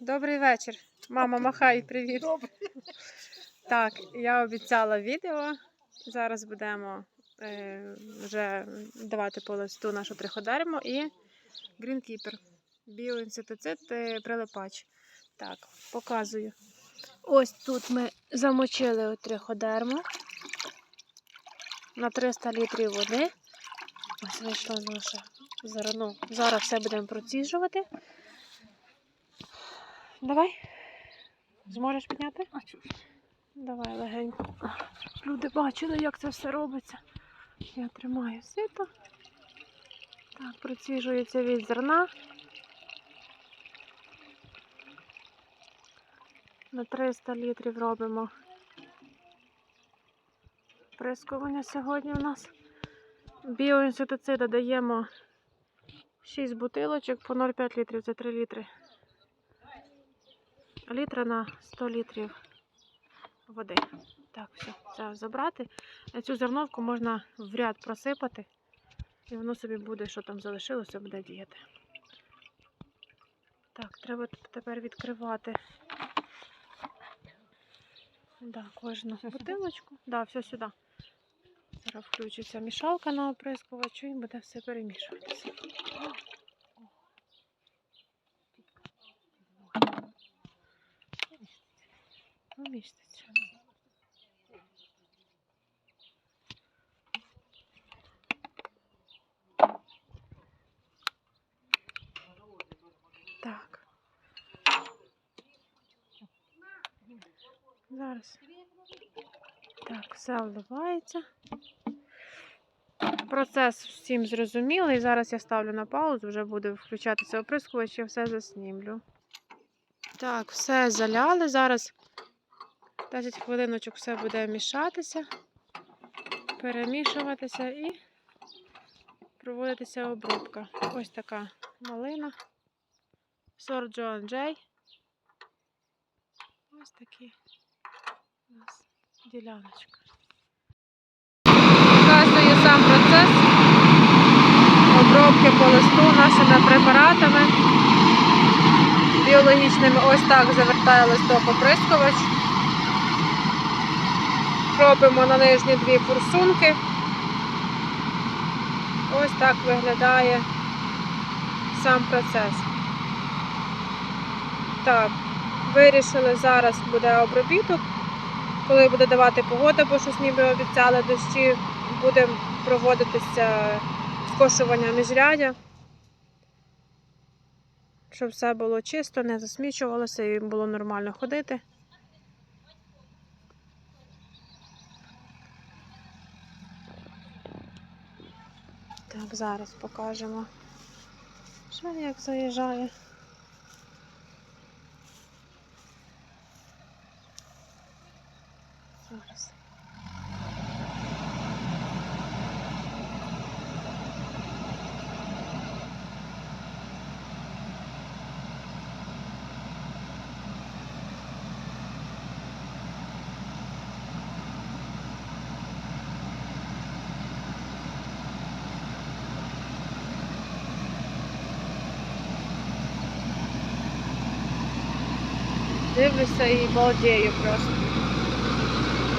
Добрий вечір. Мама, махай, привіт. Добре. Так, я обіцяла відео. Зараз будемо е, вже давати по листу нашу триходерму і грінкіпер. Біоінсектицид е, прилипач. Так, показую. Ось тут ми замочили триходерму на 300 літрів води. Ось вийшло наша зерно. Зараз все будемо проціжувати. Давай. Зможеш підняти? А чого? Давай легенько. Люди бачили, як це все робиться. Я тримаю сито. Так, проціжується від зерна. На 300 літрів робимо. Прискування сьогодні у нас. Біоінсектицида даємо 6 бутилочок по 0,5 літрів, це 3 літри. Літра на 100 літрів води. Так, все, це забрати. Цю зерновку можна в ряд просипати, і воно собі буде, що там залишилося, буде діяти. Так, треба тепер відкривати. Да, кожну бутилочку. Да, все сюди. Зараз включиться мішалка на оприскувачу і буде все перемішуватися. Поміститься. Так. Зараз. Так, все вливається. Процес всім зрозумілий. Зараз я ставлю на паузу, вже буде включатися оприскувач, я все заснімлю. Так, все заляли. Зараз 10 хвилиночок все буде мішатися, перемішуватися і проводитися обробка. Ось така малина. Сорт Джоан Джей. Ось такі у нас діляночка. Показую сам процес обробки по листу нашими препаратами. Біологічними ось так завертає листок оприскувач. Робимо на нижні дві форсунки. Ось так виглядає сам процес. Так, вирішили, зараз буде обробіток. Коли буде давати погода, бо щось ніби обіцяли дощі, буде проводитися скошування міжрядя. Щоб все було чисто, не засмічувалося і було нормально ходити. Так, зараз покажемо, що як заїжджає. Зараз. Дивлюся і балдею просто.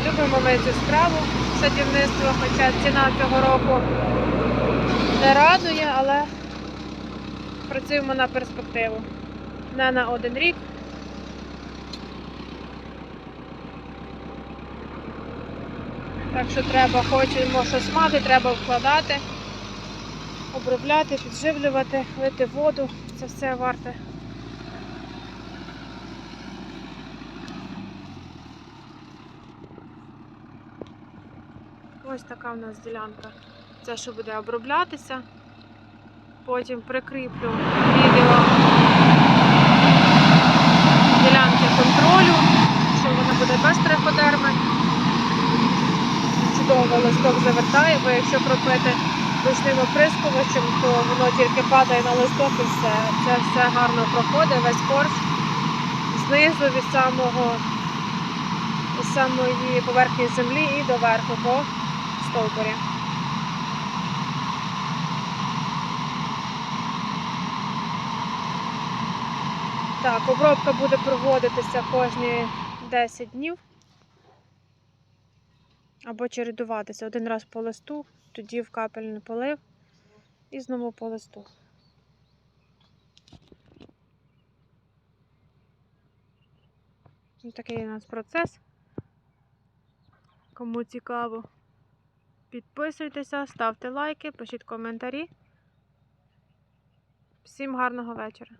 Любимо ми цю справу садівництво, хоча ціна цього року не радує, але працюємо на перспективу. Не на один рік. Так що треба, хочемо щось мати, треба вкладати, обробляти, підживлювати, лити воду. Це все варте. Ось така в нас ділянка. Це що буде оброблятися. Потім прикріплю відео ділянки контролю, що вона буде без триходерми. Чудово листок завертає, бо якщо кропити ручним оприскувачем, то воно тільки падає на листок і все. Це все гарно проходить, весь корж знизу від самого самої поверхні землі і до верху по стовбурі. Так, обробка буде проводитися кожні 10 днів. Або чередуватися. Один раз по листу, тоді в капельний полив і знову по листу. Ось Такий у нас процес. Кому цікаво, підписуйтеся, ставте лайки, пишіть коментарі. Всім гарного вечора.